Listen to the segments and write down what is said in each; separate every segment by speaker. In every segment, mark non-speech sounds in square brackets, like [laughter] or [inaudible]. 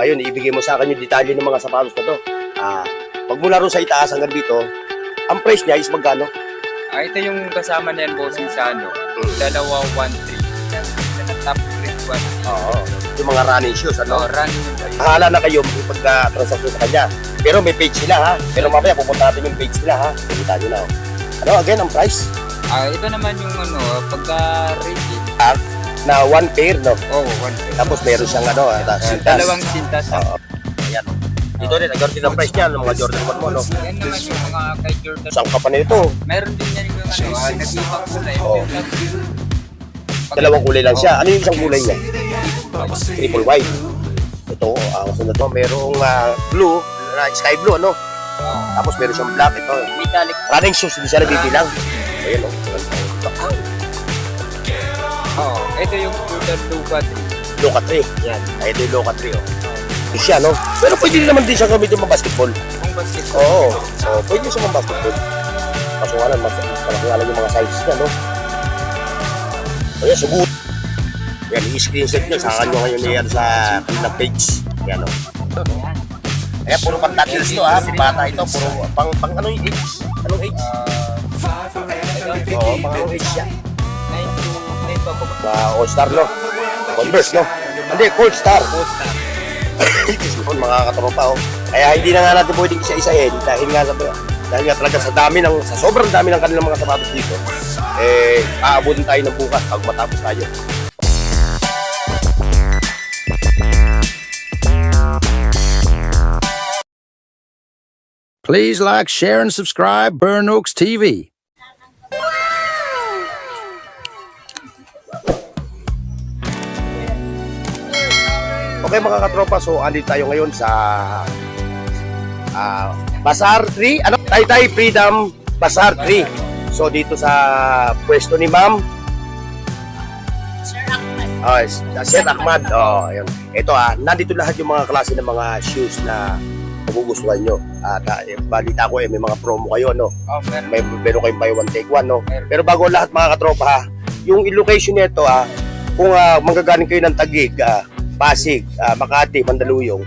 Speaker 1: Ngayon, ibigay mo sa akin yung detalye ng mga sapatos na to. Ah, pag mula ron sa itaas hanggang dito, ang price niya is magkano?
Speaker 2: Ah, ito yung kasama na yan, bossing sa ano. Dalawa, one, three. Top grade one.
Speaker 1: Oo. Yung mga running shoes,
Speaker 2: No,
Speaker 1: ano?
Speaker 2: running yung dalawa.
Speaker 1: Bahala na kayo pagka-transaction sa kanya. Pero may page sila ha. Pero mamaya pupunta natin yung page nila ha. Kita nyo na. oh. Ano, again, ang price?
Speaker 2: Ah, ito naman yung ano, pagka rated.
Speaker 1: Na one pair, no?
Speaker 2: Oh, one pair.
Speaker 1: Tapos meron siyang ano, ah,
Speaker 2: Ah,
Speaker 1: sintas.
Speaker 2: dalawang sintas.
Speaker 1: Oo. Ayan. Dito rin, nagkaroon din ang price niya, ng mga Jordan 1 mo, no?
Speaker 2: Yan naman yung mga kay Jordan.
Speaker 1: Saan ka pa nito?
Speaker 2: Meron din yan yung ano, ah, nag-ibang kulay.
Speaker 1: Oo. Dalawang kulay lang siya. Ano yung isang kulay niya? Triple white. Ito, ah, uh, na to, merong ah, blue, ah, sky blue, ano?
Speaker 2: Oo.
Speaker 1: Tapos meron siyang black, ito.
Speaker 2: Metallic.
Speaker 1: Running shoes, hindi siya nabibilang. Ayan, oh.
Speaker 2: Oo. Ito yung Jordan Luka 3.
Speaker 1: Loka 3.
Speaker 2: Yan.
Speaker 1: Ay, ito yung Loka 3, oh. Siya, no? Pero pwede naman din siya gamitin mga basketball.
Speaker 2: Kung basketball.
Speaker 1: Oo. Oh, pwede siya mga basketball. Kaso nga lang, mas malaki nga lang yung mga sizes niya, no? Ayan, subut. Yan, i-screenshot nyo. Saka nyo ngayon yan sa kanilang page. Yan, oh. Ayan, puro pang tattles to, ha? Bata ito, puro pang, pang anong age? Anong age?
Speaker 2: Ah,
Speaker 1: Oo, pang anong age siya?
Speaker 2: 9 to 9 pa ba?
Speaker 1: Mga all-star, no? Converse, no? Hindi, cold star.
Speaker 2: Poster.
Speaker 1: Sipon, [coughs] mga katropa, oh. Kaya hindi na nga natin pwedeng isa-isahin dahil nga sa dahil nga talaga sa dami ng sa sobrang dami ng kanilang mga sapatos dito eh aabutin tayo ng bukas pag matapos tayo.
Speaker 3: Please like, share, and subscribe Burn Oaks TV.
Speaker 1: Okay mga katropa, so andito tayo ngayon sa ah, Bazaar 3, ano? Taytay Freedom Bazaar 3. So dito sa pwesto ni Ma'am
Speaker 4: Sir Ahmad.
Speaker 1: Oh, Seth Ahmad. Oh, ayun. Ito ah, nandito lahat yung mga klase ng mga shoes na magugustuhan nyo. At ah, eh, balita ko eh, may mga promo kayo, no?
Speaker 2: Oh, meron.
Speaker 1: May meron kayong buy one take one, no?
Speaker 2: Meron.
Speaker 1: Pero bago lahat mga katropa ha, yung location nito ah, kung ah, manggagaling kayo ng Tagig, ah, Pasig, ah, Makati, Mandaluyong,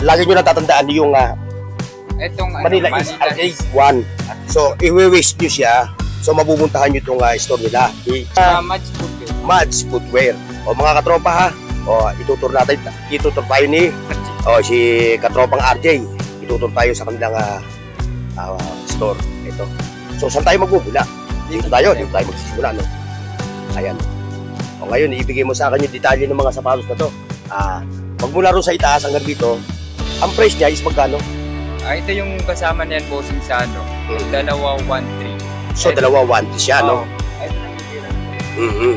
Speaker 1: lagi nyo natatandaan yung ah,
Speaker 2: Itong ano,
Speaker 1: Manila is RA1. So, i-waste nyo siya. So, mabubuntahan nyo itong ah, store nila. I-
Speaker 2: Uh, food yun.
Speaker 1: Mads Footwear. O mga katropa ha, o itutur natin, itutur tayo ni o si katropang RJ. Itutur tayo sa kanilang ah, ah, store. Ito. So saan tayo magbubula? Dito tayo, dito tayo magsisimula, no? Ayan. O ngayon, ibigay mo sa akin yung detalye ng mga sapatos na to. Ah, magmula ron sa itaas hanggang dito, ang price niya is magkano?
Speaker 2: Ah, ito yung kasama na yan, bossing sa ano.
Speaker 1: Mm.
Speaker 2: Dalawa, one, three.
Speaker 1: So dalawa, one piece siya, no?
Speaker 2: Ito lang yung tira.
Speaker 1: Mhm.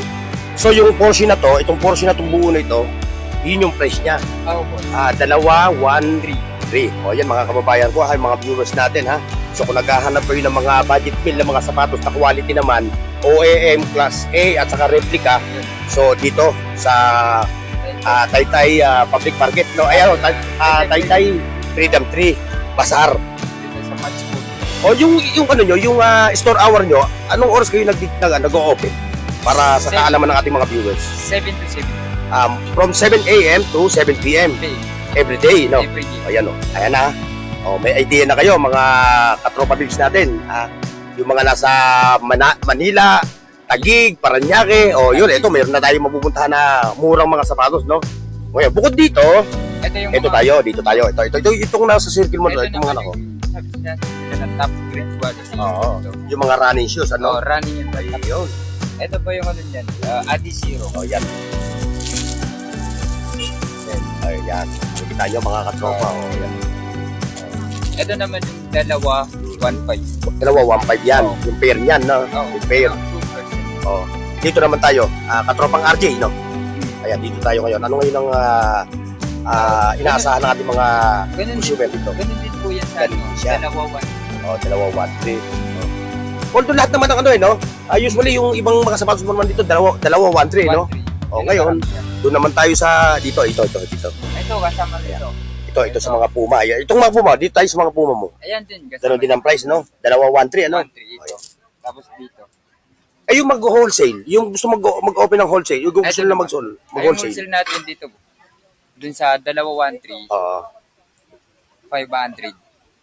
Speaker 1: So yung portion na to, itong portion na itong buo na ito, yun yung price niya.
Speaker 2: Oo, boss.
Speaker 1: Ah, dalawa, one, three. Three. O yan mga kababayan ko, ay mga viewers natin ha. So kung naghahanap kayo ng mga budget meal ng mga sapatos na quality naman, OEM Class A at saka replica, so dito sa ah, Taytay ah, Public Market, no? Ayan, oh, tay, ah, Taytay Freedom 3, Bazaar. O yung, yung ano nyo, yung ah, store hour nyo, anong oras kayo nag, nag, nag-open? Para sa kaalaman ng ating mga viewers.
Speaker 2: 7 to 7.
Speaker 1: Um, from 7 a.m. to 7 p.m. Every day, no?
Speaker 2: Every day.
Speaker 1: Ayan o. Ayan na. O, may idea na kayo, mga katropa natin. Ah, yung mga nasa Mana- Manila, Tagig, Paranaque. O, yun. Ito, mayroon na tayong mapupuntahan na murang mga sapatos, no? Ngayon, bukod dito,
Speaker 2: Ito yung
Speaker 1: ito
Speaker 2: mga-
Speaker 1: tayo, dito tayo. Ito, ito, ito, itong nasa circle mo,
Speaker 2: Ito
Speaker 1: ito, mga nako.
Speaker 2: top grade.
Speaker 1: Oo. Yung mga running shoes,
Speaker 2: Oh,
Speaker 1: ano?
Speaker 2: running yung top.
Speaker 1: Ayun.
Speaker 2: Ito pa yung ano niyan, uh, Adi Zero.
Speaker 1: O, yan. Ayan. Kita nyo, mga katropa. O, yan.
Speaker 2: Ito naman yung dalawa, 1.5.
Speaker 1: Dalawa, 1.5 yan.
Speaker 2: Oo.
Speaker 1: Yung pair niyan, no?
Speaker 2: Oh,
Speaker 1: Yung pair.
Speaker 2: 2%.
Speaker 1: Oh. Dito naman tayo, ah, katropang RJ, no? Ayan, dito tayo ngayon. Ano ngayon ang ah, ah, inaasahan ng ating mga
Speaker 2: Ganun
Speaker 1: consumer dito?
Speaker 2: ganun din po yan sa ano,
Speaker 1: siya.
Speaker 2: dalawa, 1.
Speaker 1: Oh, dalawa, one, three. Oh. Although lahat naman ng ano eh, no? Ah, usually yung ibang mga sapatos mo naman dito, dalawa, dalawa one, three, no? Oh, ngayon, doon naman tayo sa, dito, ito, ito, dito.
Speaker 2: Ito, kasama nito.
Speaker 1: Ito, ito sa mga Puma. Ayan, itong mga Puma, dito tayo sa mga Puma mo.
Speaker 2: Ayan din.
Speaker 1: Ganun din ang price, no? Dalawa, one, three, ano?
Speaker 2: 1.3 ito. Tapos dito.
Speaker 1: Eh, yung mag-wholesale, yung gusto mag- mag-open ng wholesale, yung gusto
Speaker 2: Ito
Speaker 1: nila mag-sol,
Speaker 2: Ay, yung
Speaker 1: mag-wholesale.
Speaker 2: wholesale natin dito. dun sa dalawa 1.3,
Speaker 1: Oo.
Speaker 2: 500.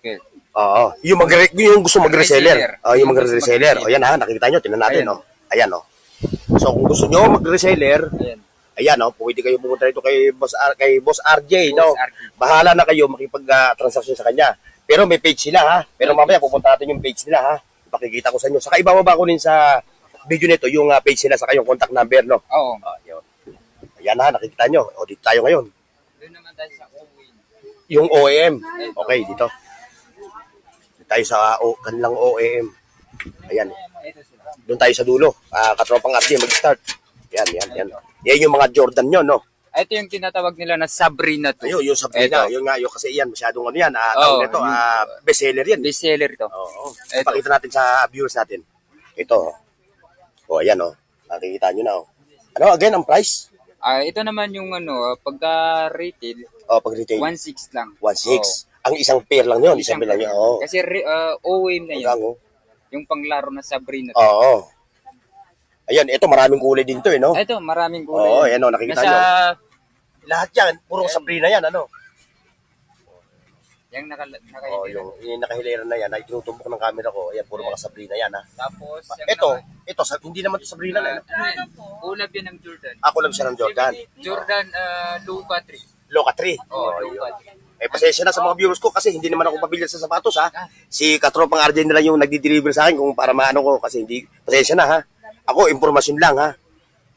Speaker 2: Okay.
Speaker 1: Oo. Yung, mag yung gusto mag-reseller.
Speaker 2: Reseller.
Speaker 1: Oh, yung mag-reseller. O yan ha, nakikita nyo, tingnan natin.
Speaker 2: Ayan.
Speaker 1: Oh. Ayan oh. So kung gusto nyo mag-reseller,
Speaker 2: Ayan.
Speaker 1: ayan oh, pwede kayo pumunta rito kay Boss, R, kay Boss RJ. no?
Speaker 2: Boss RJ.
Speaker 1: Bahala na kayo makipag-transaction sa kanya. Pero may page sila ha. Pero mamaya pupunta natin yung page nila ha. Pakikita ko sa inyo. Saka ibababa ko rin sa video nito yung ah, page nila sa kayong contact number no.
Speaker 2: Oo.
Speaker 1: Yun. Ayan ha, nakikita nyo. O dito tayo ngayon.
Speaker 2: Doon naman tayo sa Owen.
Speaker 1: Yung OEM. Okay, dito. Dito tayo sa o, kanilang OEM. Ayan. Doon tayo sa dulo. Ah, katropang RJ, mag-start. Yan, yan, yan. Yan yung mga Jordan nyo, no?
Speaker 2: Ito yung tinatawag nila na Sabrina 2.
Speaker 1: Ayun, yung Sabrina.
Speaker 2: Ito.
Speaker 1: Yun nga, yung kasi yan, masyadong ano yan. Ah, tawag nito,
Speaker 2: yung-
Speaker 1: ah, bestseller yan.
Speaker 2: Bestseller to.
Speaker 1: Oo.
Speaker 2: Ito.
Speaker 1: Pakita natin sa viewers natin. Ito. O, ayan, oh. Nakikita nyo na, oh. Ano, again, ang price?
Speaker 2: Ah, ito naman yung ano, pagka retail,
Speaker 1: O, pag retail,
Speaker 2: 1.6 lang.
Speaker 1: 1.6. Ang isang pair lang yun, isang, pair lang yun. Oo.
Speaker 2: Kasi re- ah, OWM na yun.
Speaker 1: Hanggang, oh.
Speaker 2: Yung panglaro na Sabrina.
Speaker 1: Oo. Ayan, ito, maraming kulay din to, eh, no?
Speaker 2: Ito, maraming kulay.
Speaker 1: Oo, ayan, oh, nakikita
Speaker 2: Nasa,
Speaker 1: nyo. Lahat yan, puro Sabrina yan, ano?
Speaker 2: Yung naka,
Speaker 1: Oh,
Speaker 2: nakahili
Speaker 1: yung, yung nakahiliran na yan, ay tinutumbok ng camera ko. Ayan, puro mga Sabrina yan, ha?
Speaker 2: Tapos, yung
Speaker 1: Ito,
Speaker 2: naka-
Speaker 1: ito, sa, hindi naman to Sabrina na.
Speaker 2: ano yan? Ulab yan ng Jordan.
Speaker 1: Ako lang siya ng Jordan.
Speaker 2: Jordan uh, Luka 3.
Speaker 1: Loca 3.
Speaker 2: Oh,
Speaker 1: Oh,
Speaker 2: Luka
Speaker 1: yun. Eh, pasensya na sa mga viewers ko kasi hindi naman ako pabili sa sapatos, ha? Si Katropang RJ nila yung nagdi-deliver sa akin kung para maano ko kasi hindi, pasensya na, ha? Ako, impormasyon lang, ha?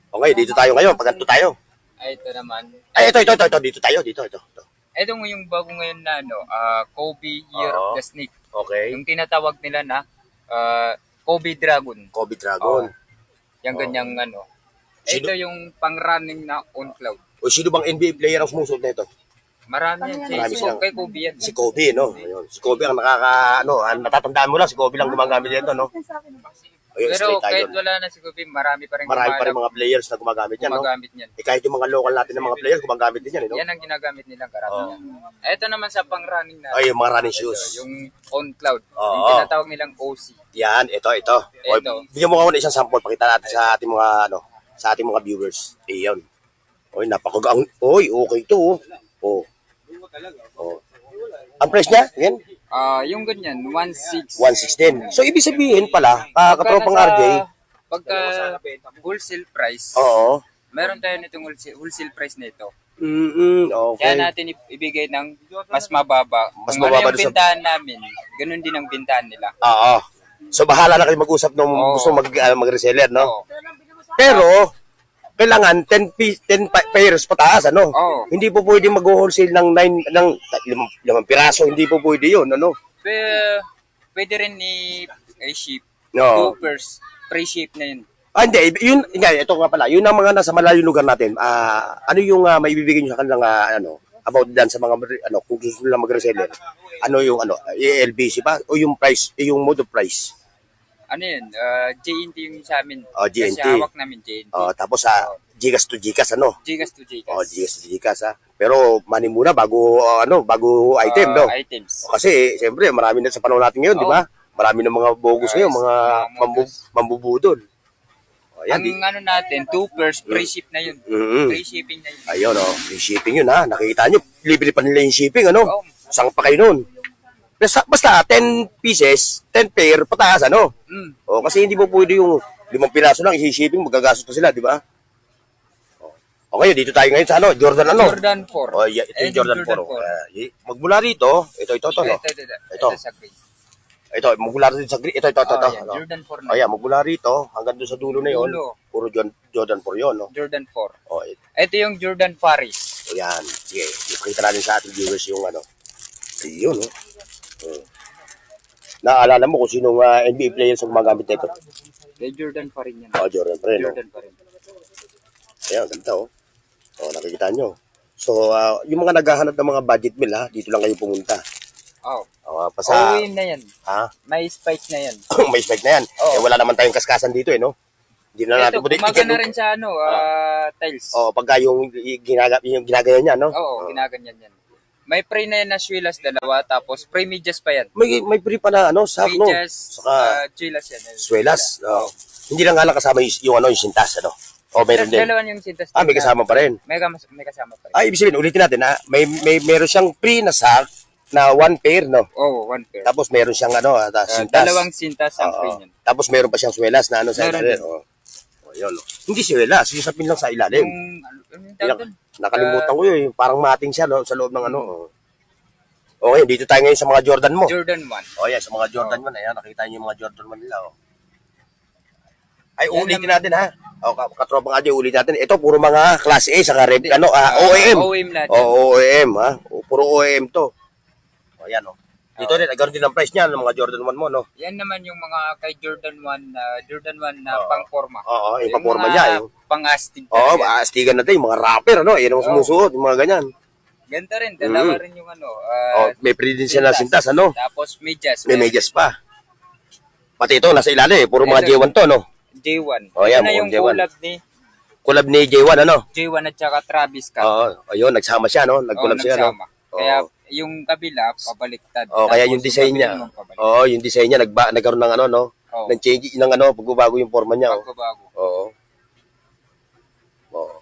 Speaker 1: Okay, dito tayo ngayon, pag ganito tayo.
Speaker 2: 3. Ay, ito naman.
Speaker 1: Ay, ito, ito, ito, ito, dito tayo, dito, ito. ito.
Speaker 2: Ito mo yung bago ngayon na ano, ah, Kobe Year
Speaker 1: Oo.
Speaker 2: of the Snake.
Speaker 1: Okay.
Speaker 2: Yung tinatawag nila na ah, Kobe Dragon.
Speaker 1: Kobe Dragon.
Speaker 2: Yung
Speaker 1: Oo.
Speaker 2: ganyang ano.
Speaker 1: Sino-
Speaker 2: Ito yung pang-running na on cloud.
Speaker 1: O sino bang NBA player ang sumusunod na ito?
Speaker 2: Marami yan. Si,
Speaker 1: Marami
Speaker 2: si,
Speaker 1: silang-
Speaker 2: kay Kobe yan.
Speaker 1: Si Kobe, no? Ayun. Si Kobe ang nakaka, ano, ang natatandaan mo lang, si Kobe lang gumagamit nito, no? Ayun,
Speaker 2: Pero
Speaker 1: straight
Speaker 2: kahit wala na si Kobe, marami pa rin
Speaker 1: Marami pa rin
Speaker 2: gumagamit-
Speaker 1: mga players na gumagamit yan, no?
Speaker 2: gumagamit niyan.
Speaker 1: Eh, kahit yung mga local natin ng mga players, gumagamit din yan, eh, no?
Speaker 2: Yan ang ginagamit nilang karamihan. Ito naman sa pang-running na.
Speaker 1: Ay, yung mga running shoes.
Speaker 2: Yung on cloud.
Speaker 1: Oo.
Speaker 2: Yung tinatawag nilang OC.
Speaker 1: Yan, ito, ito. O,
Speaker 2: Ito.
Speaker 1: bigyan mo ako ng isang sample, pakita natin sa ating mga, ano, sa ating mga viewers. Iyon. Oy, napakagaan. Oy, okay to, oh. Oh. Oh. Ang price niya, again,
Speaker 2: Ah, yung ganyan, 1.6.
Speaker 1: 116. So, ibig sabihin pala, uh, katropang RJ,
Speaker 2: Pagka wholesale price,
Speaker 1: oo.
Speaker 2: meron tayo nitong wholesale, wholesale price nito.
Speaker 1: Mm-mm, okay.
Speaker 2: Kaya natin i- ibigay ng mas mababa.
Speaker 1: Mas
Speaker 2: Kung
Speaker 1: mababa
Speaker 2: ano
Speaker 1: doon
Speaker 2: yung
Speaker 1: sa-
Speaker 2: bintahan namin, ganun din ang bintahan nila.
Speaker 1: Oo. So bahala na kayo mag-usap nung
Speaker 2: Oo.
Speaker 1: gusto mag uh, mag-reseller, no?
Speaker 2: Oo.
Speaker 1: Pero kailangan 10 piece 10 pa- pairs pataas, ano?
Speaker 2: Oo.
Speaker 1: Hindi po pwede mag-wholesale ng 9 ng limang, limang piraso, hindi po pwede 'yun, ano?
Speaker 2: Pero, pwede rin i- i-ship.
Speaker 1: No.
Speaker 2: Goopers, pre-ship na yun.
Speaker 1: Ah, hindi, yun, nga, ito nga pala, yun ang mga nasa malayo lugar natin. Ah, ano yung uh, maibibigay niyo sa kanilang ah, ano, about dan sa mga ano, kung gusto nila mag-reseller. Ano yung ano, LBC ba o yung price, eh, yung mode of price?
Speaker 2: Ano yun? Uh, JNT yung sa amin.
Speaker 1: Oh, JNT.
Speaker 2: Kasi hawak namin JNT.
Speaker 1: Oh, tapos sa Gigas to Gigas ano?
Speaker 2: Gigas to Gigas.
Speaker 1: Oh, Gigas to Gigas ha. Pero money muna bago uh, ano, bago item,
Speaker 2: Ah,
Speaker 1: no?
Speaker 2: Items.
Speaker 1: Kasi siyempre marami na sa panahon natin ngayon, di ba? Marami na mga bogus
Speaker 2: Guys,
Speaker 1: ngayon, mga
Speaker 2: mga
Speaker 1: mambu, mambubudol. Oh,
Speaker 2: Ang
Speaker 1: yan, di.
Speaker 2: ano natin, two pairs, pre-ship na yun.
Speaker 1: Mm-hmm.
Speaker 2: Pre-shipping na yun.
Speaker 1: Ayun, oh, free shipping yun ha. Nakikita nyo, libre pa nila yung shipping, ano?
Speaker 2: Oo.
Speaker 1: Saan pa kayo nun? Basta, basta 10 pieces, 10 pair, pataas, ano?
Speaker 2: Mm.
Speaker 1: O, kasi hindi mo pwede yung limang piraso lang, isi-shipping, magagastos pa sila, di ba? O, okay, dito tayo ngayon sa ano, Jordan ano?
Speaker 2: Jordan 4.
Speaker 1: Oh, yeah, ito yung
Speaker 2: Ayun
Speaker 1: Jordan 4. Uh, y- magmula rito, ito, ito, ito, no?
Speaker 2: Ito, ito, ito.
Speaker 1: Ito.
Speaker 2: Ito sa green.
Speaker 1: Ito, magmula rito sa green, ito, ito, ito,
Speaker 2: Oh,
Speaker 1: ito.
Speaker 2: yan,
Speaker 1: ano?
Speaker 2: Jordan 4 na.
Speaker 1: Oh, yeah, magmula rito, hanggang doon sa dulo na yun,
Speaker 2: Dulo.
Speaker 1: puro Jordan, Jordan 4 yun, no?
Speaker 2: Jordan 4.
Speaker 1: O, ito,
Speaker 2: Ito yung Jordan Faris.
Speaker 1: yan, sige, ipakita natin sa ating viewers yung ano. Yun, no? Hmm. Naaalala mo kung sinong uh, NBA players ang gumagamit nito?
Speaker 2: Kay Jordan pa rin yan.
Speaker 1: Oh, Jordan pa rin, no?
Speaker 2: Jordan pa rin.
Speaker 1: Ayan, ganda, oh. Oh, nakikita nyo. So, ah, yung mga naghahanap ng mga budget meal, ha, dito lang kayo pumunta.
Speaker 2: Oh.
Speaker 1: Oh, pa sa,
Speaker 2: OWM na yan.
Speaker 1: ha?
Speaker 2: May spike na yan. [coughs]
Speaker 1: may spec na yan.
Speaker 2: Oo.
Speaker 1: Eh, wala naman tayong kaskasan dito, eh, no? Hindi na natin
Speaker 2: Ito,
Speaker 1: pwede.
Speaker 2: umaga na rin sa ano, ah, tiles.
Speaker 1: Oh, pagka yung, ginaga, yung ginagaya niya, no?
Speaker 2: Oo, ginaganyan yan. May pre na yan na Swilas dalawa, tapos pre medyas pa yan.
Speaker 1: May, may free pa na, ano, sa, no?
Speaker 2: Medyas,
Speaker 1: Saka,
Speaker 2: ah, Chilas yan.
Speaker 1: Swelas. Oh. Hindi lang nga lang kasama yung, yung ano, yung sintas, ano? O, meron din.
Speaker 2: Dalawan yung sintas.
Speaker 1: Ah, may kasama pa rin.
Speaker 2: May, kas- may kasama pa rin.
Speaker 1: Ay, ibig sabihin, ulitin natin ha. May, may, meron siyang free na sack na one pair, no?
Speaker 2: Oh, one pair.
Speaker 1: Tapos meron siyang ano, uh,
Speaker 2: Ah,
Speaker 1: sintas.
Speaker 2: dalawang sintas ang
Speaker 1: Oo.
Speaker 2: free niyan.
Speaker 1: Tapos meron pa siyang swelas na ano sa
Speaker 2: Meron din.
Speaker 1: Oh. Oh, yun. oh. Hindi swelas, yung sapin lang sa ilalim.
Speaker 2: Yung, ano, yung tawag doon?
Speaker 1: Nakalimutan ko yun, yung parang mating siya no, sa loob ng ano. oh. Okay, dito tayo ngayon sa mga Jordan mo.
Speaker 2: Jordan 1.
Speaker 1: Oh, yeah, sa mga Jordan mo na yan. Nakita niyo yung mga Jordan mo nila, oh. Ay,
Speaker 2: Yan
Speaker 1: ulitin natin ha. O, ka- katropang adyo, ulitin natin. Ito, puro mga class A, saka red, ano, ah,
Speaker 2: Ah,
Speaker 1: OEM.
Speaker 2: OEM natin.
Speaker 1: Oo, OEM, ha. O, Puro OEM to. O, yan, oh. Dito rin, nagkaroon din ng price niya ng mga Jordan 1 mo, no?
Speaker 2: Yan naman yung mga kay Jordan 1 na Jordan 1 na
Speaker 1: Oo.
Speaker 2: pang-forma.
Speaker 1: Oo, yung
Speaker 2: mga
Speaker 1: niya. Yung,
Speaker 2: Pang-astig
Speaker 1: Oo,
Speaker 2: talaga.
Speaker 1: maastigan natin, yung mga rapper, ano? Yan ang
Speaker 2: Oo.
Speaker 1: sumusuot, yung mga ganyan.
Speaker 2: Ganda rin. Dalawa
Speaker 1: Mm.
Speaker 2: rin yung ano.
Speaker 1: Oh,
Speaker 2: ah,
Speaker 1: may free din siya na sintas, ano?
Speaker 2: Tapos medyas.
Speaker 1: May medyas pa. Pati ito, nasa ilalim, eh. Puro mga
Speaker 2: Ito.
Speaker 1: J1 to, no?
Speaker 2: J1.
Speaker 1: Oh,
Speaker 2: Ito
Speaker 1: yan,
Speaker 2: na
Speaker 1: mukhang
Speaker 2: yung
Speaker 1: J1.
Speaker 2: collab ni
Speaker 1: Collab ni J1, ano?
Speaker 2: J1 at saka Travis Scott.
Speaker 1: Oo, ayun, nagsama siya, no? Nag-collab sila, no?
Speaker 2: nagsama.
Speaker 1: Oo.
Speaker 2: Kaya yung kabila, pabaliktad.
Speaker 1: Oh, kaya
Speaker 2: Tapos
Speaker 1: yung design niya.
Speaker 2: naman pabalik.
Speaker 1: Oo, yung design niya nagba nagkaroon ng ano, no?
Speaker 2: Oo.
Speaker 1: Ng change ng ano, pagbabago yung forma niya. Oh.
Speaker 2: Pagbabago.
Speaker 1: Oo. Oo.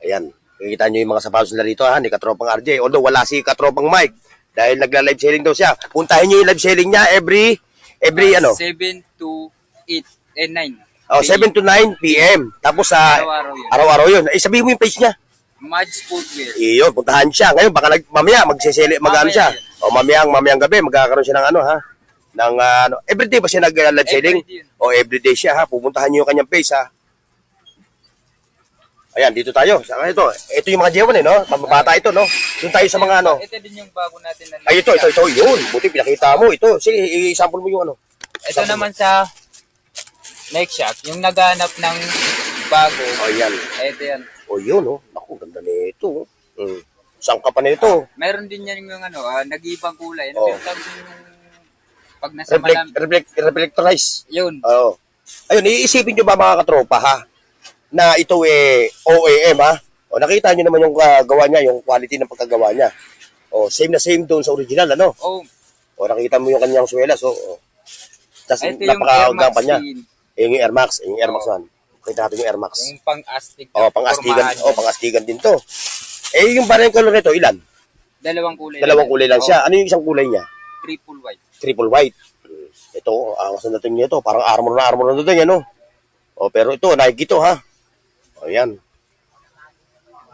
Speaker 1: Ayan. Kikita niyo yung mga sapatos nila rito ha, ni Katropang RJ. Although wala si Katropang Mike dahil nagla-live selling daw siya. Puntahin niyo yung live selling niya every every ano?
Speaker 2: 7 to 8 eh 9.
Speaker 1: Oh, 7 to 9 PM. Tapos sa
Speaker 2: Araw-araw yun.
Speaker 1: araw-araw yun. Eh sabihin mo yung page niya.
Speaker 2: Mads Footwear.
Speaker 1: Iyon, puntahan siya. Ngayon baka nag, mamaya magsiseli magano siya. O mamayang mamayang gabi magkakaroon siya ng ano ha. Ng ah, ano, everyday ba siya nag-live selling?
Speaker 2: Everyday yun.
Speaker 1: O everyday siya ha. Pupuntahan niyo yung kanyang page ha. Ayan, dito tayo. Saka ito. Ito yung mga J1 eh, no? Pambabata ito, no? Doon tayo sa mga ano.
Speaker 2: Ito din yung bago natin na
Speaker 1: Ay, ito, ito, ito. Yun. Buti pinakita mo. Ito. Sige, i-sample mo yung ano.
Speaker 2: Ito naman sa Nike Shop, yung naghanap ng bago.
Speaker 1: O, yan.
Speaker 2: Ito yan.
Speaker 1: O, yun, oh. Naku, ganda nito. oh. Mm. Saan ka pa nito?
Speaker 2: Meron din yan yung ano, ah, nag-iibang kulay.
Speaker 1: Oh.
Speaker 2: Ano yung tawag yung pag nasa
Speaker 1: Reflect,
Speaker 2: malam,
Speaker 1: reflect, reflectorize.
Speaker 2: yun.
Speaker 1: Oo. Ayun, iisipin nyo ba mga katropa ha? Na ito eh OAM ha? O nakita nyo naman yung ah, gawa niya, yung quality ng pagkagawa niya. O same na same doon sa original ano?
Speaker 2: Oh,
Speaker 1: O nakita mo yung kanyang suwelas o. o. Tapos
Speaker 2: ito yung Air Max
Speaker 1: niya.
Speaker 2: din.
Speaker 1: Yung Air Max, yung Air Max
Speaker 2: Oo.
Speaker 1: 1. Kita natin yung Air Max.
Speaker 2: Yung pang-astig.
Speaker 1: O, pang-astigan,
Speaker 2: Pormahan.
Speaker 1: o, pang-astigan din to. Eh, yung barang color nito, ilan?
Speaker 2: Dalawang kulay.
Speaker 1: Dalawang kulay lang
Speaker 2: Oh,
Speaker 1: siya. Ano yung isang kulay niya?
Speaker 2: Triple white.
Speaker 1: triple white. Ito, angas na dating niya ito. Parang armor na armor na dating, ano? O, pero ito, Nike ito, ha? O, yan.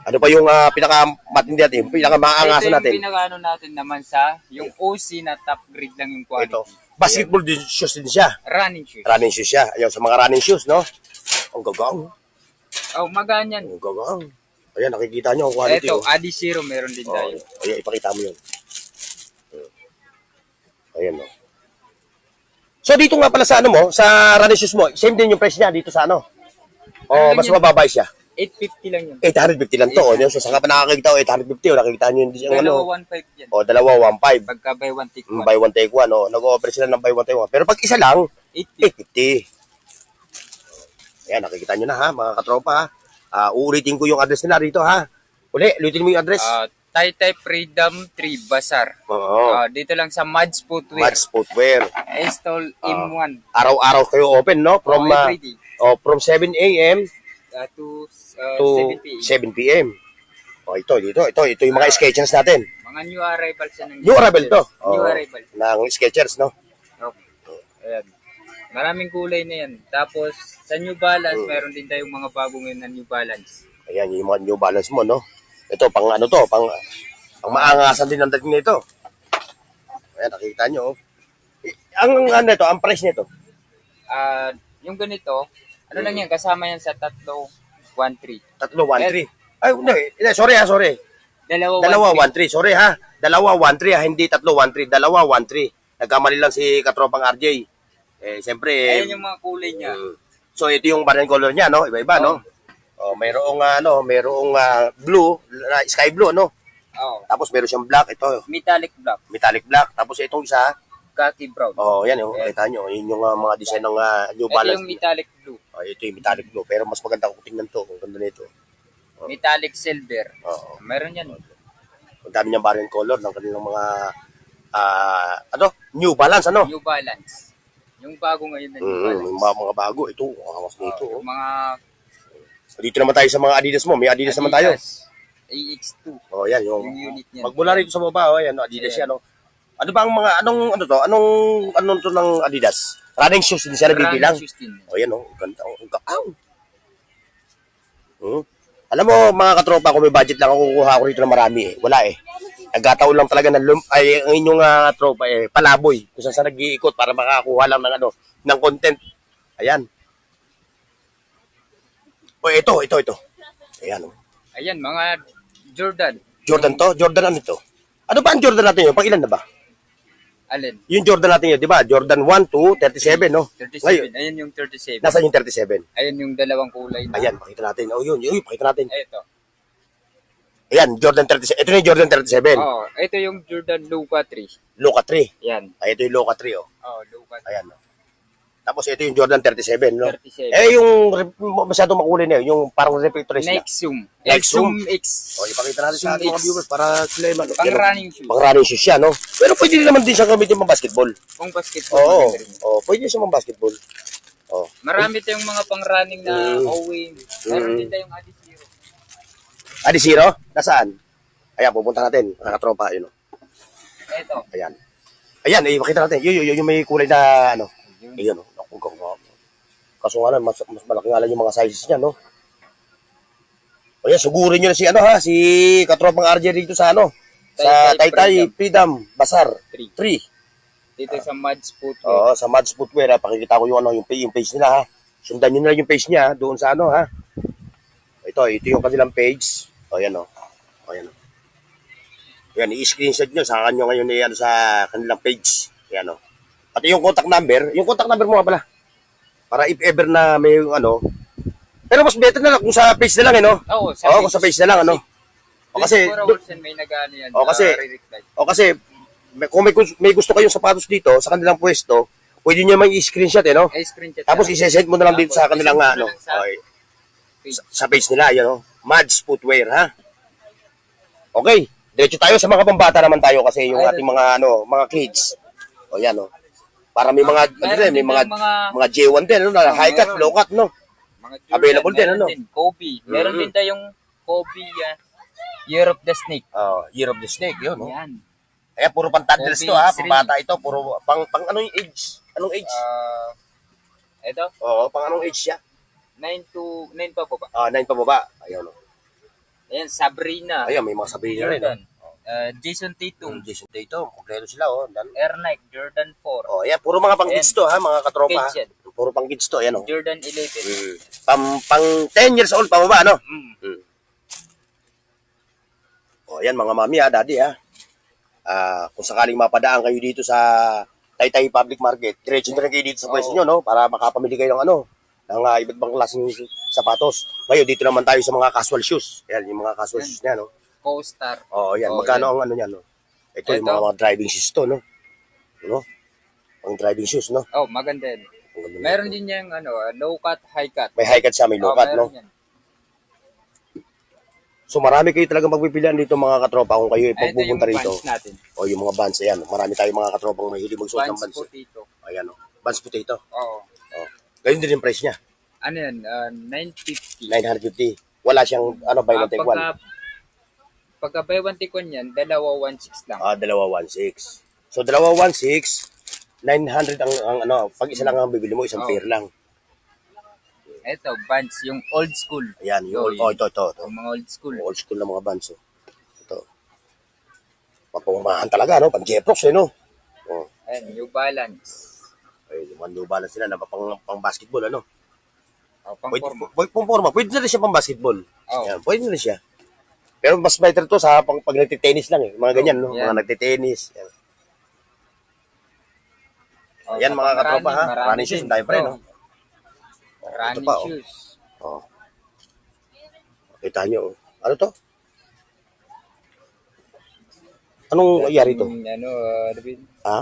Speaker 1: Ano pa yung uh, pinaka-matindi natin? Pinaka-maangasan
Speaker 2: ito
Speaker 1: natin?
Speaker 2: yung pinakaano natin naman sa yung OC na top grade lang yung quality.
Speaker 1: Ito. Basketball din, shoes din siya.
Speaker 2: Running shoes.
Speaker 1: Running shoes siya. Ayun, sa mga running shoes, no? Ang gagang.
Speaker 2: Oh, maganyan.
Speaker 1: Ang gagang. Ayan, nakikita niyo ang quality.
Speaker 2: Ito,
Speaker 1: oh.
Speaker 2: Adi Zero meron din
Speaker 1: Oh,
Speaker 2: tayo.
Speaker 1: ayan, ipakita mo yun. Ayan, no. So, dito nga pala sa ano mo, sa shoes mo, same din yung price niya dito sa ano? O,
Speaker 2: Ano
Speaker 1: mas
Speaker 2: yun?
Speaker 1: mababa siya.
Speaker 2: 850 lang yun.
Speaker 1: 850 lang to. Oh. So, saan ka pa nakakita? Oh, 850. Oh, nakikita niyo yung, yung ano.
Speaker 2: Dalawa 1.5 yan.
Speaker 1: O, dalawa, 1.5.
Speaker 2: Pagka buy one take
Speaker 1: Mm,
Speaker 2: one.
Speaker 1: Buy one, take one. Oh. Nag-offer sila ng buy one, take one. Pero pag isa lang,
Speaker 2: 850.
Speaker 1: 850. Ayan, nakikita niyo na ha, mga katropa ha. Ah, uulitin ko yung address nila rito ha. Uli, ulitin mo yung address.
Speaker 2: Ah, Taytay Freedom 3 Bazaar.
Speaker 1: Oo.
Speaker 2: Ah, dito lang sa Mads Footwear.
Speaker 1: Mads Footwear.
Speaker 2: Install M1.
Speaker 1: Araw-araw kayo open, no? From,
Speaker 2: Oh, everyday.
Speaker 1: oh, from 7 a.m.
Speaker 2: Ah, to ah,
Speaker 1: to
Speaker 2: 7 p.m.
Speaker 1: 7 p.m. Oh, ito, dito, ito, ito yung mga
Speaker 2: Ah.
Speaker 1: sketchers natin.
Speaker 2: Mga new arrivals yan.
Speaker 1: New arrival to.
Speaker 2: New
Speaker 1: Oh,
Speaker 2: arrival.
Speaker 1: Ng sketchers, no?
Speaker 2: Okay. Ayan. Maraming kulay na yan. Tapos, sa New Balance, meron din tayong mga bago ngayon na New Balance.
Speaker 1: Ayan, yung mga New Balance mo, no? Ito, pang ano to, pang, pang maangasan din ang dating nito. Ayan, nakikita nyo, oh. Ang ano ito, ang price nito,
Speaker 2: Ah, yung ganito, ano lang yan, kasama yan sa tatlo, 1-3.
Speaker 1: tatlo, 1-3. Ay, hindi, hindi, sorry ha, sorry.
Speaker 2: Dalawa,
Speaker 1: Dalawa,
Speaker 2: 1-3.
Speaker 1: 1-3, sorry ha. Dalawa, 1-3 ha, hindi tatlo, 1-3. Dalawa, 1-3. Nagkamali lang si Katropang RJ. Eh, siyempre,
Speaker 2: Ayan yung mga kulay niya.
Speaker 1: Mm. So ito yung barren color niya, no? Iba-iba, no? Oh, mayroong ano, mayroong ah, blue, na- sky blue, no?
Speaker 2: Oh,
Speaker 1: Tapos meron siyang black, ito,
Speaker 2: metallic black,
Speaker 1: metallic black. Tapos itong isa,
Speaker 2: khaki brown.
Speaker 1: oh, yan yung kita nyo, yun yung ah, mga design ng ah, New
Speaker 2: Ito
Speaker 1: Balance.
Speaker 2: yung metallic blue,
Speaker 1: Oh, ito yung metallic blue, pero mas maganda kung tingnan to, kung ganda nito. Oh.
Speaker 2: metallic silver.
Speaker 1: Oo.
Speaker 2: Meron yan.
Speaker 1: Ang dami niyang barren color ng kanilang mga ah, ano, New Balance, ano?
Speaker 2: New Balance. Yung bago ngayon na
Speaker 1: Mm,
Speaker 2: Balance.
Speaker 1: yung mga, mga bago, ito,
Speaker 2: Oh,
Speaker 1: nito.
Speaker 2: yung
Speaker 1: Oh.
Speaker 2: mga
Speaker 1: Dito naman tayo sa mga Adidas mo. May Adidas, naman tayo.
Speaker 2: AX2.
Speaker 1: Oh, yan yung
Speaker 2: Yung unit niya.
Speaker 1: Magmula rito sa baba, oh, yan, Adidas yan, oh. Ano ba ang mga anong ano to? Anong anong to ng Adidas? Running shoes din siya nabibilang.
Speaker 2: Running shoes din.
Speaker 1: Oh, yan oh, ganda oh. Ang ga- Aw. Hmm. Alam mo, mga katropa, kung may budget lang ako kukuha ako rito ng marami eh. Wala eh. Nagkataon lang talaga ng lum ay ang inyong ah, tropa eh, palaboy. Kung saan saan nag-iikot para makakuha lang ng ano, ng content. Ayan. Oh, ito, ito, ito. Ayan oh.
Speaker 2: Ayan, mga Jordan.
Speaker 1: Jordan to? Jordan ano to? Ano ba ang Jordan natin yun? Pang ilan na ba?
Speaker 2: Alin?
Speaker 1: Yung Jordan natin yun, di ba? Jordan 1 to 37, no?
Speaker 2: 37.
Speaker 1: Ngayon,
Speaker 2: Ayan yung 37.
Speaker 1: nasa yung 37?
Speaker 2: Ayan yung dalawang kulay na.
Speaker 1: Ayan, pakita natin. Oh, yun, yun, pakita natin.
Speaker 2: Ito.
Speaker 1: Ayan, Jordan 37. Ito na yung Jordan 37.
Speaker 2: Oh, ito yung Jordan Luca 3.
Speaker 1: Loca 3.
Speaker 2: Yan.
Speaker 1: Ay, ito yung Loca 3, oh.
Speaker 2: Oh, Luca 3.
Speaker 1: Ayan, oh. Tapos ito yung Jordan 37, no?
Speaker 2: 37.
Speaker 1: Eh, yung masyadong makulay na yun, yung parang reflectorist na.
Speaker 2: Nike Zoom.
Speaker 1: Nike
Speaker 2: Zoom X.
Speaker 1: Oh, ipakita natin sa ating mga viewers para sila yung ano.
Speaker 2: Pang
Speaker 1: oh.
Speaker 2: running shoes.
Speaker 1: Pang running shoes siya, no? Pero pwede din naman din siya gamitin pang basketball.
Speaker 2: Pang basketball.
Speaker 1: Oo,
Speaker 2: rin.
Speaker 1: oh, pwede siya pang basketball. Oh.
Speaker 2: Marami tayong mga pang running na
Speaker 1: Mm.
Speaker 2: Owen. Meron
Speaker 1: Mm.
Speaker 2: din tayong
Speaker 1: Adi Zero? Nasaan? Ayan, pupunta natin. Mga katropa, yun, oh.
Speaker 2: Ito.
Speaker 1: Ayan. Ayan, eh, makita natin. Yun, yun, yun, yung may kulay na, ano.
Speaker 2: Yun.
Speaker 1: Ayun, oh. Naku, gawa. Kaso nga lang, mas, mas malaki nga lang yung mga sizes niya, no? O yan, sugurin nyo na si, ano ha, si katropang RJ dito sa, ano, sa
Speaker 2: Taytay Freedom.
Speaker 1: Bazar
Speaker 2: 3.
Speaker 1: 3.
Speaker 2: Dito sa Mads Footwear.
Speaker 1: Oo, sa Mads Footwear, ha, pakikita ko yung, ano, yung, yung page nila, ha. Sundan nyo na lang yung page niya, doon sa, ano, ha. Ito, ito yung kanilang page. O, yan, o. O, yan, o. Yan, i-screenshot nyo sa kanyo ngayon ano, sa kanilang page. Yan, o. Pati yung contact number, yung contact number mo nga pala. Para if ever na may ano. Pero mas better na lang kung sa page na lang, eh, no?
Speaker 2: Oo,
Speaker 1: Oo, kung sa page na lang, ano? O kasi,
Speaker 2: 24 hours yan, may nag-ano yan.
Speaker 1: O, kasi- o kasi, may- kung may, gus- may gusto kayong sapatos dito, sa kanilang pwesto, pwede nyo may i-screenshot, eh, no?
Speaker 2: Eh, screenshot
Speaker 1: Tapos
Speaker 2: lang.
Speaker 1: isesend mo na lang dito sa kanilang, ano,
Speaker 2: sa
Speaker 1: okay, sa, sa page nila, yan, no? Mads Footwear, ha? Okay, diretso tayo sa mga pambata naman tayo kasi yung ating mga, ano, mga kids. O, yan, no? Para may mga, ano din, may mga,
Speaker 2: mga,
Speaker 1: mga J1 din, ano, na
Speaker 2: Oh,
Speaker 1: high cut, low cut, no?
Speaker 2: mga
Speaker 1: available din, ano?
Speaker 2: Kobe. Meron din tayong Kobe ah, Year of the Snake.
Speaker 1: Oh, Year of the Snake, yun, no?
Speaker 2: Yan.
Speaker 1: Kaya puro pang toddlers to, ha?
Speaker 2: three.
Speaker 1: Pang bata ito, puro, pang, pang anong age? Anong age?
Speaker 2: Ah, ito,
Speaker 1: Oo, pang anong age siya?
Speaker 2: 9 to 9 pa po ba?
Speaker 1: Ah, nine pa baba. Ayun, no?
Speaker 2: Ayan, Sabrina.
Speaker 1: Ayun, may mga sabihin na rin?
Speaker 2: Jordan. Ah, Jason Tatum.
Speaker 1: Yung Jason Tatum, kompleto sila, oh. Dan-
Speaker 2: Air Nike, Jordan 4.
Speaker 1: Oh, ayan, puro mga pang kids to, ha, mga katropa. ha?
Speaker 2: Kids yan.
Speaker 1: Puro pang kids to, ayan, oh.
Speaker 2: Jordan 11.
Speaker 1: Mm. Pang, pang 10 years old pa baba, no?
Speaker 2: Mm.
Speaker 1: Mm. O, yan mga mami ha, daddy ha. Ah, kung sakaling mapadaan kayo dito sa Taytay Public Market, diretso na rin kayo dito sa pwesto
Speaker 2: Oo.
Speaker 1: nyo, no? Para makapamili kayo ng ano, ng ah, iba't ibang klaseng sapatos. Ngayon, dito naman tayo sa mga casual shoes. Yan, yung mga casual
Speaker 2: Yan.
Speaker 1: shoes niya, no?
Speaker 2: Co-star.
Speaker 1: Oo, yan.
Speaker 2: Oo,
Speaker 1: Magkano
Speaker 2: yan.
Speaker 1: ang ano niyan, no? Ito, yung
Speaker 2: Ito.
Speaker 1: mga, mga driving shoes to, no? No? Ang driving shoes, no?
Speaker 2: Oh, maganda yan.
Speaker 1: Ang ganda
Speaker 2: Meron din yung ano, ah, low cut, high cut.
Speaker 1: May high cut siya, may low
Speaker 2: Oh,
Speaker 1: cut, no?
Speaker 2: yan.
Speaker 1: So marami kayo talagang pagpipilian dito mga katropa kung kayo
Speaker 2: Ay, ito yung
Speaker 1: pagpupunta rito.
Speaker 2: natin.
Speaker 1: O yung mga bands, ayan. Marami tayong mga katropang mahilig magsuot ng
Speaker 2: Bands
Speaker 1: bands.
Speaker 2: potato.
Speaker 1: Ayan o. Bands potato.
Speaker 2: Oo.
Speaker 1: Ganyan din yung price niya.
Speaker 2: Ano yan? Ah, 950.
Speaker 1: 950. Wala siyang, ano, buy one
Speaker 2: Ah,
Speaker 1: take one.
Speaker 2: pagka, pagka buy one take one yan, dalawa 1.6 lang.
Speaker 1: Ah, dalawa 1.6. So, dalawa 1.6, 900 ang, ang, ano, pag isa lang ang bibili mo, isang
Speaker 2: Oh.
Speaker 1: pair lang.
Speaker 2: Ito, bands, yung old school.
Speaker 1: Ayan, yung,
Speaker 2: Oh,
Speaker 1: oh, ito, ito, ito.
Speaker 2: Yung mga old school.
Speaker 1: Old school na mga bands, oh. Ito. Mapumahan talaga, no? Pang Jeprox, eh, no? Oh.
Speaker 2: Ayan, New Balance.
Speaker 1: Ay, mga New Balance sila na pang, pang basketball, ano?
Speaker 2: Oh, pang
Speaker 1: Pwede,
Speaker 2: forma.
Speaker 1: pwede, pang forma. Pwede na rin siya pang basketball.
Speaker 2: Oh.
Speaker 1: Ayan, pwede na rin siya. Pero mas better to sa pang, pag nagtitennis lang eh. Mga ganyan, no?
Speaker 2: Oh, yan.
Speaker 1: Mga nagtitennis. Yan.
Speaker 2: Oh,
Speaker 1: Ayan,
Speaker 2: sa
Speaker 1: mga katropa, ha?
Speaker 2: marami
Speaker 1: Running shoes, rin,
Speaker 2: Oh,
Speaker 1: no? Oh,
Speaker 2: Running
Speaker 1: pa, oh.
Speaker 2: shoes.
Speaker 1: Oh. Kita nyo, oh. Ano to? Anong nangyari to?
Speaker 2: Yung, Ano, uh, David,
Speaker 1: Ha?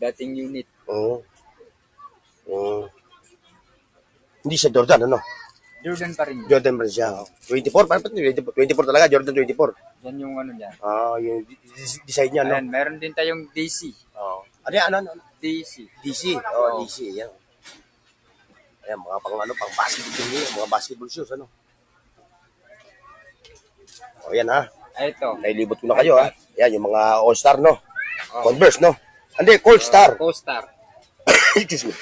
Speaker 2: dating unit.
Speaker 1: Oo. Oo. Hindi siya Jordan, ano?
Speaker 2: Jordan pa rin yun.
Speaker 1: Jordan ba siya? oh. 24, parang 24, 24 talaga, Jordan 24.
Speaker 2: Yan yung ano niya.
Speaker 1: Ah, yung design niya, no?
Speaker 2: Ayan, meron din tayong DC.
Speaker 1: Oo. Ano yan, ano, ano? ano?
Speaker 2: DC.
Speaker 1: DC. Oh,
Speaker 2: Oo.
Speaker 1: DC, yan. Ayan, mga pang ano, pang basketball yun, mga basketball shoes, ano? O yan ha.
Speaker 2: Ah, Ito.
Speaker 1: Nailibot ko na kayo ha. Yan yung mga all-star no.
Speaker 2: Oh.
Speaker 1: Converse no. Hindi, Cold Star.
Speaker 2: Co-star. [coughs]
Speaker 1: Excuse me.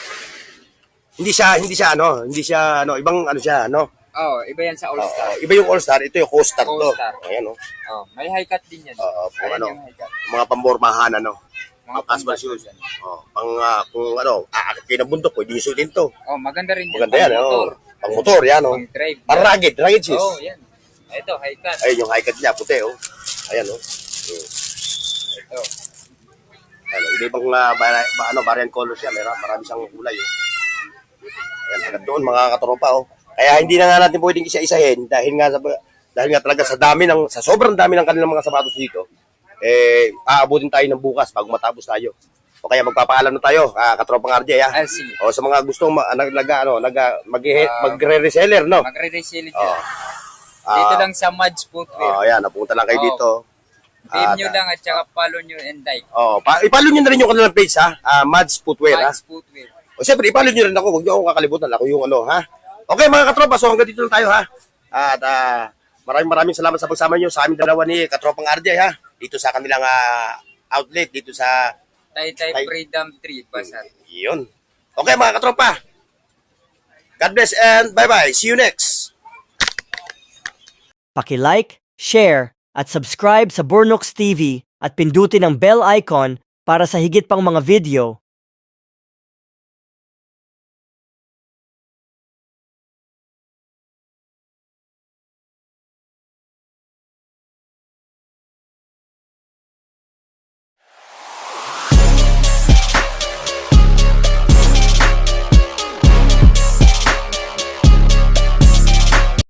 Speaker 1: Hindi siya, hindi siya ano, hindi siya ano, ibang ano siya, ano.
Speaker 2: Oh, iba yan sa All-Star.
Speaker 1: Oo, iba yung All-Star, ito yung Co-Star to.
Speaker 2: Co-Star.
Speaker 1: Ayan oh.
Speaker 2: Oh, may high cut din yan.
Speaker 1: Oo, kung
Speaker 2: Ayan
Speaker 1: ano.
Speaker 2: yung high cut.
Speaker 1: Mga pambormahan ano.
Speaker 2: Mga
Speaker 1: Mga casual shoes. Oh, pang ah, kung ano, aakit kayo ng bundok, pwede yung suitin to.
Speaker 2: Oh, maganda rin yan.
Speaker 1: Maganda yan, oh. Pang motor, yan oh.
Speaker 2: Pang drive.
Speaker 1: Pang rugged, rugged shoes.
Speaker 2: Oh, yan. Ito, high cut.
Speaker 1: Ayun yung high cut niya, puti oh. Ayan oh. Mm.
Speaker 2: Ito.
Speaker 1: Ano, iba-ibang uh, vari- ba- ano, variant colors siya, meron marami siyang kulay oh. Ayan, agad doon mga katropa oh. Kaya hindi na nga natin pwedeng isa-isahin dahil nga sa dahil nga talaga sa dami ng sa sobrang dami ng kanilang mga sapatos dito. Eh aabutin tayo ng bukas bago matapos tayo. O kaya magpapaalam na tayo, ah, katropang RJ ha.
Speaker 2: Ah, sige.
Speaker 1: O sa mga gustong ma- nag, nag ano, nag mag
Speaker 2: Ah.
Speaker 1: magre-reseller no.
Speaker 2: Magre-resale
Speaker 1: Oh.
Speaker 2: dyan. Dito
Speaker 1: Ah,
Speaker 2: lang sa Mads Footwear.
Speaker 1: Oh, ayan, napunta lang kayo
Speaker 2: Oh.
Speaker 1: dito.
Speaker 2: PM
Speaker 1: Ah,
Speaker 2: nyo lang at saka follow nyo and like.
Speaker 1: Oh, pa ipalo niyo na rin yung kanilang page ha. Ah, Mads Footwear ha.
Speaker 2: Mads Footwear.
Speaker 1: O siyempre, ipalo nyo rin ako. Huwag nyo akong kakalimutan. Ako yung ano, ha? Okay, mga katropa. So, hanggang dito lang tayo, ha? At ah, maraming maraming salamat sa pagsama nyo sa aming dalawa ni Katropang RJ, ha? Dito sa kanilang ah, outlet, dito sa...
Speaker 2: Taytay
Speaker 1: Tay-
Speaker 2: Freedom 3. Basar.
Speaker 1: Yun. Okay, mga katropa. God bless and bye-bye. See you next.
Speaker 5: Paki-like, share, at subscribe sa Burnox TV at pindutin ang bell icon para sa higit pang mga video